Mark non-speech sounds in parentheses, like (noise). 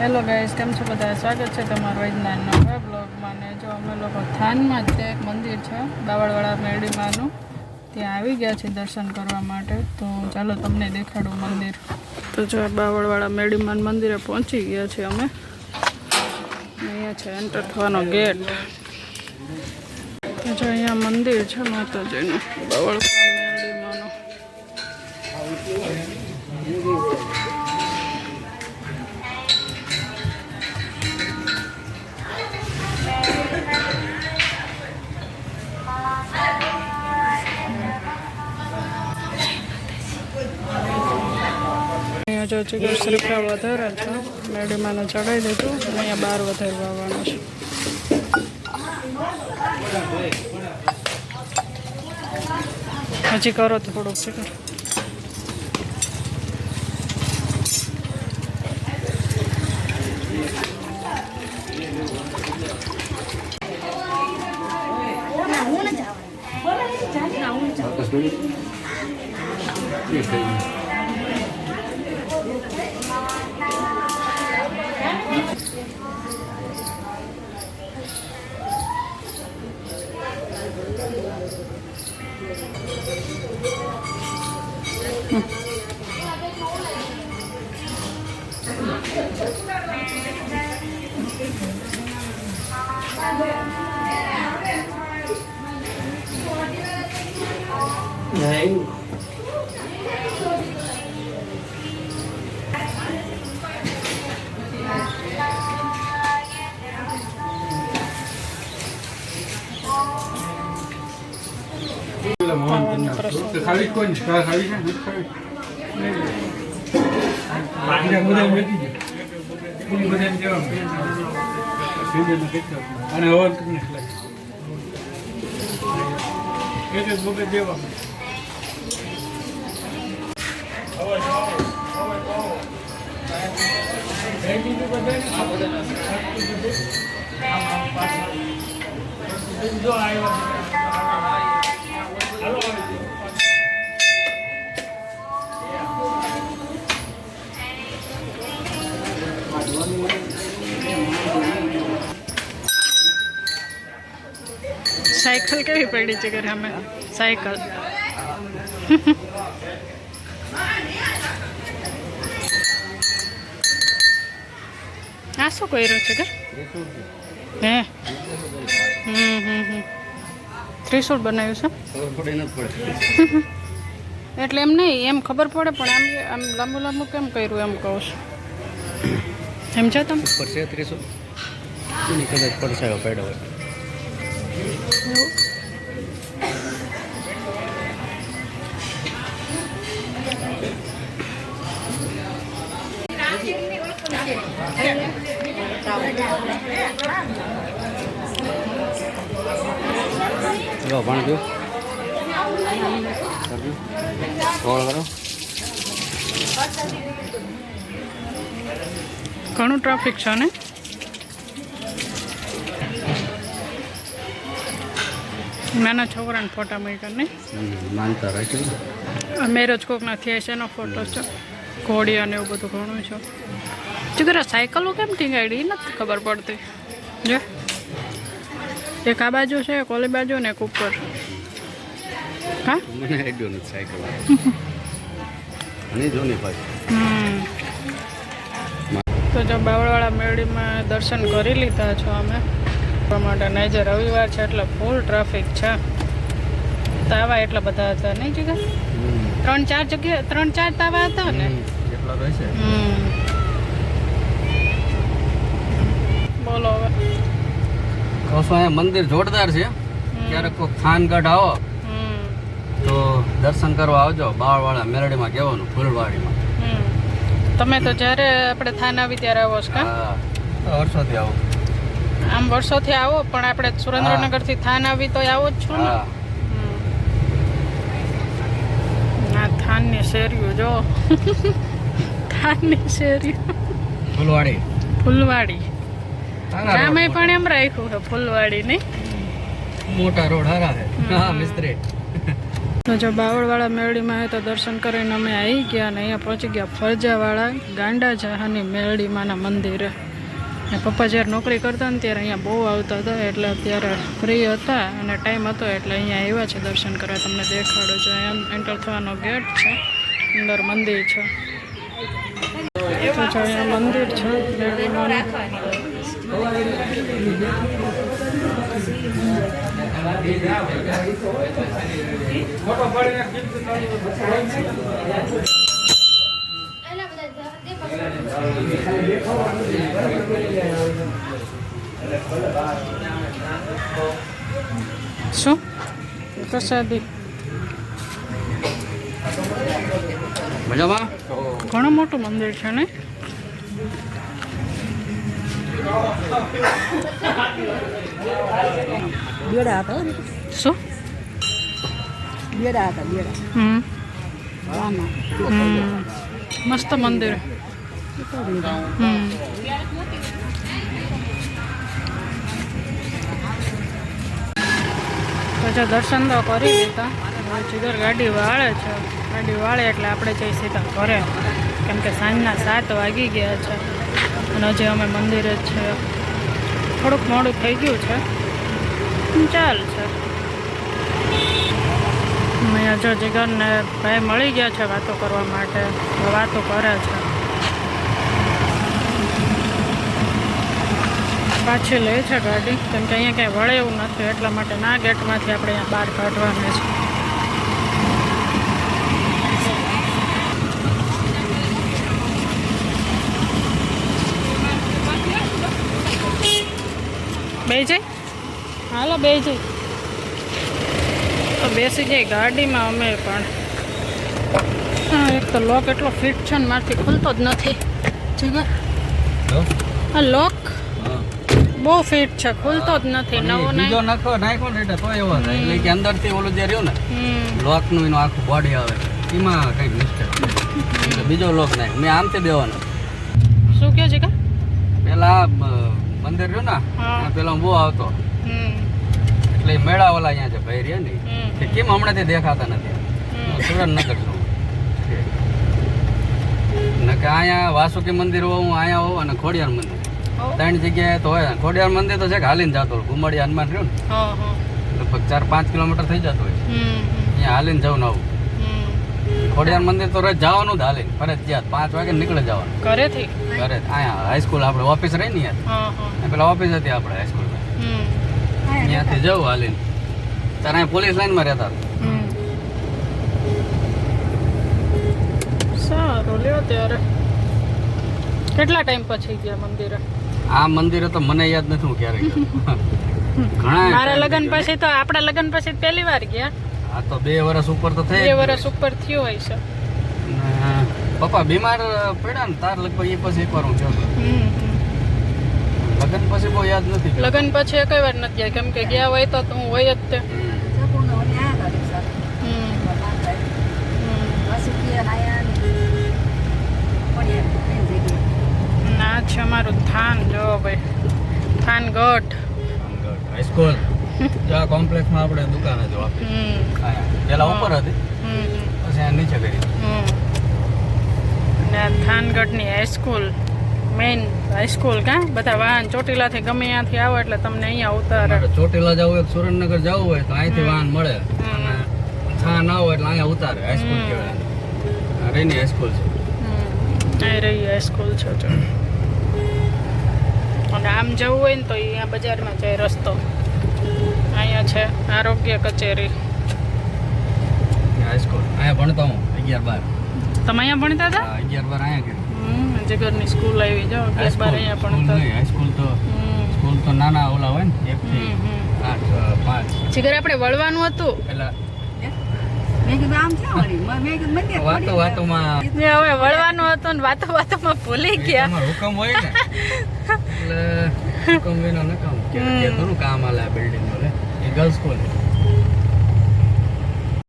Hello guys કેમ છો બધા? સ્વાગત છે તમારું આજના નવા બ્લોગમાં ને જો અમે લોકો થાનમાં જ એક મંદિર છે બાવળવાળા મેરડીમાનું. ત્યાં આવી ગયા છે દર્શન કરવા માટે. તો ચાલો તમને દેખાડું મંદિર. તો જો બાવળવાળા મેરડીમાન મંદિરે પહોંચી ગયા છે અમે. અહીંયા છે એન્ટર થવાનો ગેટ જો અહીંયા મંદિર છે માતાજીનું બાવળવાળા જો ચિકન શ્રીફળ વધારે છે. મેડીમાને ચડાવી દીધું અહીંયા બાર વધારવા આવવાનું છે. હજી કરો તો થોડુંક છે 可以，અને કરીને ખવડાય. એક એક વખત. જઈ દીધું બધાને? જો આવ્યો. સાયકલ કેવી પડી છે ઘરે અમે? સાયકલ. આ શું કર્યો છે ઘર? હે? હમ હમ હમ. ત્રિશુળ બનાવ્યું છે? એટલે એમ નહીં, એમ ખબર પડે, પણ આમ આમ લાંબુ લાંબુ કેમ કર્યું એમ કહું છું. સમજો તમે? પડશે એની કદાચ પડછાયો પડ્યો હોય. લો પાણી પીવું કોળ કરો ઘણું ટ્રાફિક છે ને? નાના છોકરાને ફોટા મૂક્યા નહીં. માનતા રાખ્યો મેરેજ કોકના થયા છે એનો ફોટો છે. ઘોડી અને એવું બધું ઘણું છે. ચુકરા સાયકલો કેમ ટીંગાડી? નથી ખબર પડતી. જો. એક આ બાજુ છે એક ઓલી બાજુ ને એક ઉપર. હા? મને આઈડિયો નથી સાયકલ. (laughs) અને. તો જો બાવળવાળા મેળીમાં દર્શન કરી લીધા છો અમે. માટે આજે રવિવાર છે એટલે ફૂલ ટ્રાફિક છે. તાવા એટલા બધા હતા નહીં જગ્યા ત્રણ ચાર જગ્યા ત્રણ ચાર તાવા હતા ને? એટલા હમ. બોલો હવે. અહીંયા મંદિર જોરદાર છે? ક્યારેક કોઈ ખાનગઢ આવો. તો દર્શન કરવા આવજો બાળવાળા મેરડીમાં કહેવાનું ફૂલવાડીમાં. તમે તો જ્યારે આપણે થાન આવી ત્યારે આવો છો કા? વર્ષોથી આવો. આમ વર્ષોથી આવો પણ આપણે સુરેન્દ્રનગરથી થાન આવી તો આવો જ છું ને. આ થાનની શેરીઓ જો. (laughs) થાનની શેરીઓ. ફૂલવાડી. ફૂલવાડી. નામે પણ એમ રાખ્યું છે ફૂલવાડી ને મોટા રોડ હારા છે હા મિસ્ત્રી. જો બાવળવાળા મેરડીમાં તો દર્શન કરીને અમે આવી ગયા અને અહીંયા પહોંચી ગયા ફરજાવાળા ગાંડા જહાની મેળડીમાંના મંદિરે. ને પપ્પા જ્યારે નોકરી કરતા ને ત્યારે અહીંયા બહુ આવતા હતા, એટલે અત્યારે ફ્રી હતા અને ટાઈમ હતો એટલે અહીંયા આવ્યા છે દર્શન કરવા. તમને દેખાડો છો એમ એન્ટર થવાનો ગેટ છે, અંદર મંદિર છે. મંદિર છે શું? પ્રસાદી. મજામાં? ઘણું મોટું મંદિર છે ને બેડા હતા. શું? બેડા હતા બેડા હમ. મસ્ત મંદિર. હમ. જો દર્શન તો કરી હવે જીગર ગાડી વાળે છે. ગાડી વાળે એટલે આપણે જઈ સીધા ઘરે. કેમ કે સાંજના સાત વાગી ગયા છે. અને હજી અમે મંદિરે જ છે. થોડુંક મોડું થઈ ગયું છે. ચાલ છે. અહીંયા જો જીગરને ભાઈ મળી ગયા છે વાતો કરવા માટે. વાતો કરે છે. પાછી લે છે ગાડી. કેમ કે અહીંયા ક્યાંય વળે એવું નથી એટલા માટે ના ગેટમાંથી આપણે અહીંયા બહાર કાઢવાના છે. બે જઈ હાલો બે જઈ તો બેસી જાય ગાડીમાં અમે પણ. એક તો લોક એટલો ફિટ છે ને મારથી ખુલતો જ નથી. જીગર આ લોક બહુ ફિટ છે ખુલતો જ નથી નવો બીજો નાખો નાખો ને એટલે તો એવો થાય એટલે કે અંદરથી ઓલું જે રહ્યું ને લોકનું એનું આખું બોડી આવે. એમાં કંઈક મિસ્ટેક એટલે બીજો લોક નાખ મેં આમથી દેવાનો. શું કહે છે કે? પેલા મંદિર રહ્યું ને. પેલા બહુ આવતો. એટલે મેળા ઓલા અહીંયા છે ભાઈ રહ્યા ને કેમ હમણાંથી દેખાતા નથી? સુરેન્દ્રનગર છું ને કે અહીંયા વાસુકી મંદિર હોઉં અહીંયા હોઉં અને ખોડિયાર મંદિર. ત્રણ જગ્યાએ તો હોય. ખોડિયાર મંદિર તો છે કે હાલીને જતો હોય. ગુમડી હનુમાન રહ્યું ને? લગભગ ચાર પાંચ કિલોમીટર થઈ જતું હોય. અહીંયા હાલીને જવું ને આવું. ખોડિયાર મંદિર તો રોજ જવાનું જ હાલીને. ફરજિયાત પાંચ વાગે નીકળે જવાનું. ઘરેથી? ઘરે. અહીંયા હાઈસ્કૂલ આપણે ઓફિસ રહી ને યાર પેલા ઓફિસ હતી આપણે હાઈસ્કૂલમાં અહીંયાથી જવું હાલીને. ત્યારે અહીંયા પોલીસ લાઈનમાં રહેતા હતા. સારું લ્યો ત્યારે. કેટલા ટાઈમ પછી ગયા મંદિરે? આ મંદિરે તો મને યાદ નથી હું ક્યારે ઘણા મારા લગ્ન પછી તો આપણા લગ્ન પછી પહેલી વાર ગયા. આ તો બે વર્ષ ઉપર તો થઈ બે વર્ષ ઉપર થયું હોય છે. પપ્પા બીમાર પડ્યા ને તાર લગભગ એ પછી એકવાર હું જતો લગ્ન પછી બહુ યાદ નથી લગન પછી કઈ વાર નથી ગયા કેમ કે ગયા હોય તો હું હોય જ તે થાન જો ભાઈ. થાનગઢ હાઈસ્કૂલ. (laughs) જો કોમ્પ્લેક્સમાં આપણે દુકાન હતી આપણી. પેલા ઉપર હતી. પછી આ નીચે કરી. હમ. અને થાનગઢની હાઈસ્કૂલ મેઇન હાઈસ્કૂલ કા? બધા વાહન ચોટીલાથી ગમે ત્યાંથી આવો એટલે તમને અહીંયા ઉતારે. ચોટીલા જવું હોય કે સુરેન્દ્રનગર જવું હોય તો અહીંથી વાહન મળે. અને થા ના હોય એટલે અહીંયા ઉતારે હાઈસ્કૂલ. કહેવાય. રેની હાઈસ્કૂલ છે. હમ. અહીં રહી હાઈસ્કૂલ છે આમ જવું હોય ને તો અહીંયા બજારમાં જાય રસ્તો. અહીંયા છે આરોગ્ય કચેરી. હાઈસ્કૂલ અહીંયા ભણતો હું અગિયાર બાર. તમે અહીંયા ભણતા હતા? અગિયાર બાર અહીંયા જગરની સ્કૂલ આવી જાઓ અગિયાર બાર અહીંયા ભણતા. હાઈસ્કૂલ તો હમ. સ્કૂલ તો નાના ઓલા હોય ને એક થી હમ હમ. આઠ પાંચ. જીગર આપણે વળવાનું હતું. વાતો વાતોમાં હવે વળવાનું હતું ને વાતો વાતોમાં ભૂલી ગયા. હુકમ હોય ને. (laughs) એટલે હુકમ વિના નકામ? કે કે ઘણું કામ આલે બિલ્ડિંગનું એ ગર્લ્સ સ્કૂલ છે.